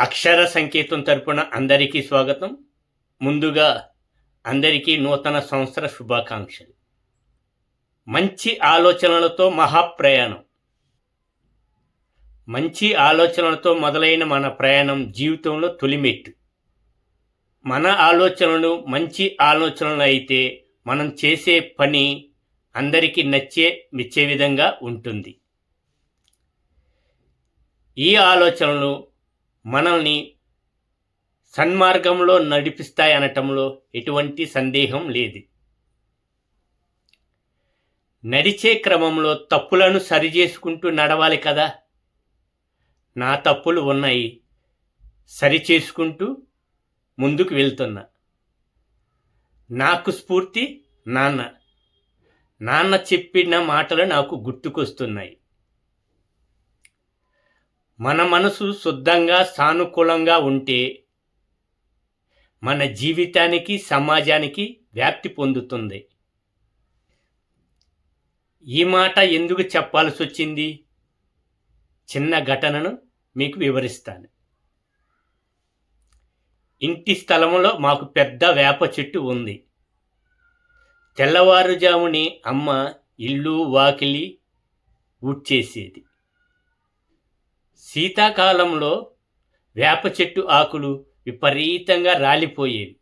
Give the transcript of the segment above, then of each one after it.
అక్షర సంకేతం తరపున అందరికీ స్వాగతం. ముందుగా అందరికీ నూతన సంవత్సర శుభాకాంక్షలు. మంచి ఆలోచనలతో మహాప్రయాణం. మంచి ఆలోచనలతో మొదలైన మన ప్రయాణం జీవితంలో తొలిమెట్టు. మన ఆలోచనలు మంచి ఆలోచనలు అయితే మనం చేసే పని అందరికీ నచ్చే మెచ్చే విధంగా ఉంటుంది. ఈ ఆలోచనలు మనల్ని సన్మార్గంలో నడిపిస్తాయి అనటంలో ఎటువంటి సందేహం లేదు. నడిచే క్రమంలో తప్పులను సరిచేసుకుంటూ నడవాలి కదా. నా తప్పులు ఉన్నాయి. సరిచేసుకుంటూ ముందుకు వెళ్తున్నా. నాకు స్ఫూర్తి నాన్న. నాన్న చెప్పిన మాటలు నాకు గుర్తుకొస్తున్నాయి. మన మనసు శుద్ధంగా సానుకూలంగా ఉంటే మన జీవితానికి సమాజానికి వ్యాప్తి పొందుతుంది. ఈ మాట ఎందుకు చెప్పాల్సి వచ్చింది? చిన్న ఘటనను మీకు వివరిస్తాను. ఇంటి స్థలంలో మాకు పెద్ద వేప చెట్టు ఉంది. తెల్లవారుజాముని అమ్మ ఇల్లు వాకిలి ఊడ్చేసేది. శీతాకాలంలో వేప చెట్టు ఆకులు విపరీతంగా రాలిపోయేవి.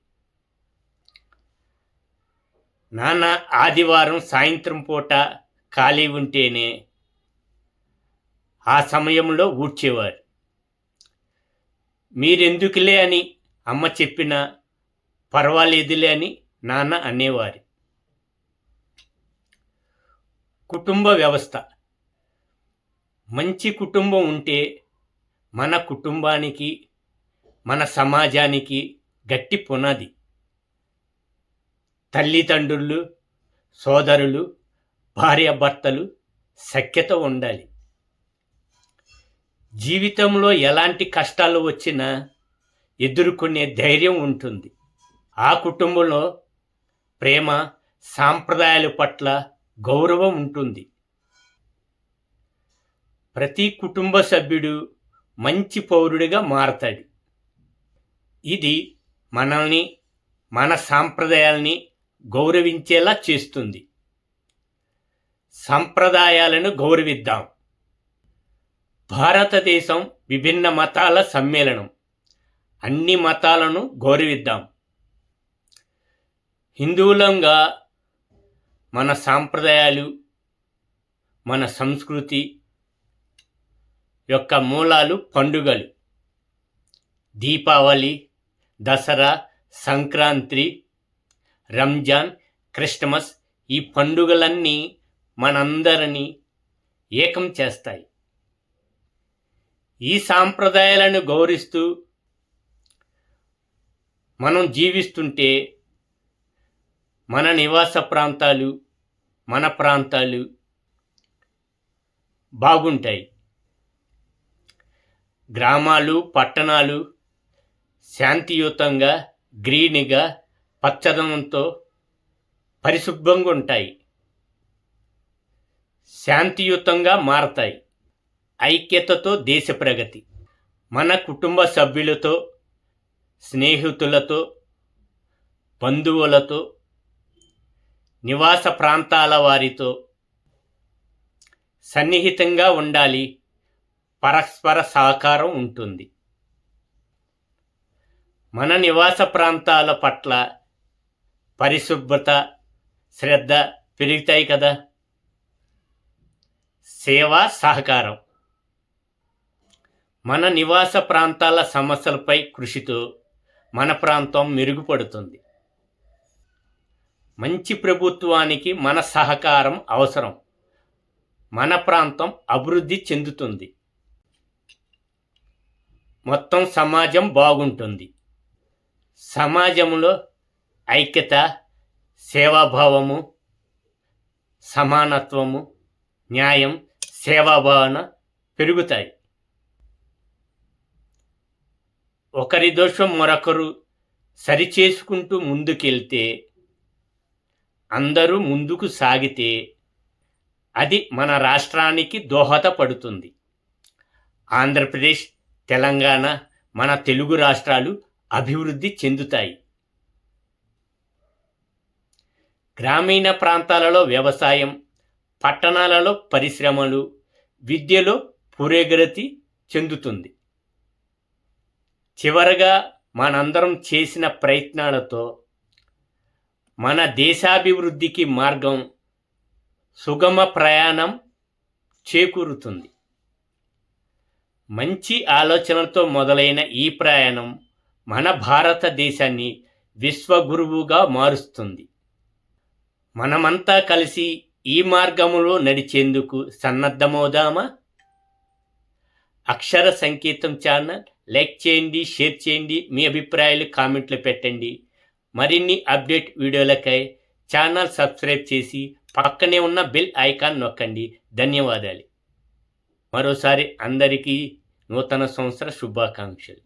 నాన్న ఆదివారం సాయంత్రం పూట ఖాళీ ఉంటేనే ఆ సమయంలో ఊడ్చేవారు. మీరెందుకులే అని అమ్మ చెప్పినా పర్వాలేదులే అని నాన్న అనేవారు. కుటుంబ వ్యవస్థ. మంచి కుటుంబం ఉంటే మన కుటుంబానికి మన సమాజానికి గట్టి పునాది. తల్లిదండ్రులు సోదరులు భార్యాభర్తలు సఖ్యత ఉండాలి. జీవితంలో ఎలాంటి కష్టాలు వచ్చినా ఎదుర్కొనే ధైర్యం ఉంటుంది. ఆ కుటుంబంలో ప్రేమ సాంప్రదాయాల పట్ల గౌరవం ఉంటుంది. ప్రతి కుటుంబ సభ్యుడు మంచి పౌరుడిగా మారతాడు. ఇది మనల్ని మన సాంప్రదాయాల్ని గౌరవించేలా చేస్తుంది. సంప్రదాయాలను గౌరవిద్దాం. భారతదేశం విభిన్న మతాల సమ్మేళనం. అన్ని మతాలను గౌరవిద్దాం. హిందువులంగా మన సాంప్రదాయాలు మన సంస్కృతి యొక్క మూలాలు పండుగలు. దీపావళి దసరా సంక్రాంతి రంజాన్ క్రిస్టమస్ ఈ పండుగలన్నీ మనందరినీ ఏకం చేస్తాయి. ఈ సాంప్రదాయాలను గౌరవిస్తూ మనం జీవిస్తుంటే మన నివాస ప్రాంతాలు మన ప్రాంతాలు బాగుంటాయి. గ్రామాలు పట్టణాలు శాంతియుతంగా గ్రీన్గా పచ్చదనంతో పరిశుభ్రంగా ఉంటాయి. శాంతియుతంగా మారతాయి. ఐక్యతతో దేశ ప్రగతి. మన కుటుంబ సభ్యులతో స్నేహితులతో బంధువులతో నివాస ప్రాంతాల వారితో సన్నిహితంగా ఉండాలి. పరస్పర సహకారం ఉంటుంది. మన నివాస ప్రాంతాల పట్ల పరిశుభ్రత శ్రద్ధ పెరుగుతాయి కదా. సేవా సహకారం. మన నివాస ప్రాంతాల సమస్యలపై కృషితో మన ప్రాంతం మెరుగుపడుతుంది. మంచి ప్రభుత్వానికి మన సహకారం అవసరం. మన ప్రాంతం అభివృద్ధి చెందుతుంది. మొత్తం సమాజం బాగుంటుంది. సమాజంలో ఐక్యత సేవాభావము సమానత్వము న్యాయం సేవాభావన పెరుగుతాయి. ఒకరి దోషం మరొకరు సరిచేసుకుంటూ ముందుకెళ్తే అందరూ ముందుకు సాగితే అది మన రాష్ట్రానికి దోహదపడుతుంది. ఆంధ్రప్రదేశ్ తెలంగాణ మన తెలుగు రాష్ట్రాలు అభివృద్ధి చెందుతాయి. గ్రామీణ ప్రాంతాలలో వ్యవసాయం పట్టణాలలో పరిశ్రమలు విద్యలో పురోగతి చెందుతుంది. చివరగా మనందరం చేసిన ప్రయత్నాలతో మన దేశాభివృద్ధికి మార్గం సుగమ ప్రయాణం చేకూరుతుంది. మంచి ఆలోచనలతో మొదలైన ఈ ప్రయాణం మన భారతదేశాన్ని విశ్వగురువుగా మారుస్తుంది. మనమంతా కలిసి ఈ మార్గములో నడిచేందుకు సన్నద్ధమవుదామా? అక్షర సంకేతం ఛానల్ లైక్ చేయండి షేర్ చేయండి మీ అభిప్రాయాలు కామెంట్లు పెట్టండి. మరిన్ని అప్డేట్ వీడియోలకై ఛానల్ సబ్స్క్రైబ్ చేసి పక్కనే ఉన్న బెల్ ఐకాన్ నొక్కండి. ధన్యవాదాలు. మరోసారి అందరికీ నూతన సంవత్సర శుభాకాంక్షలు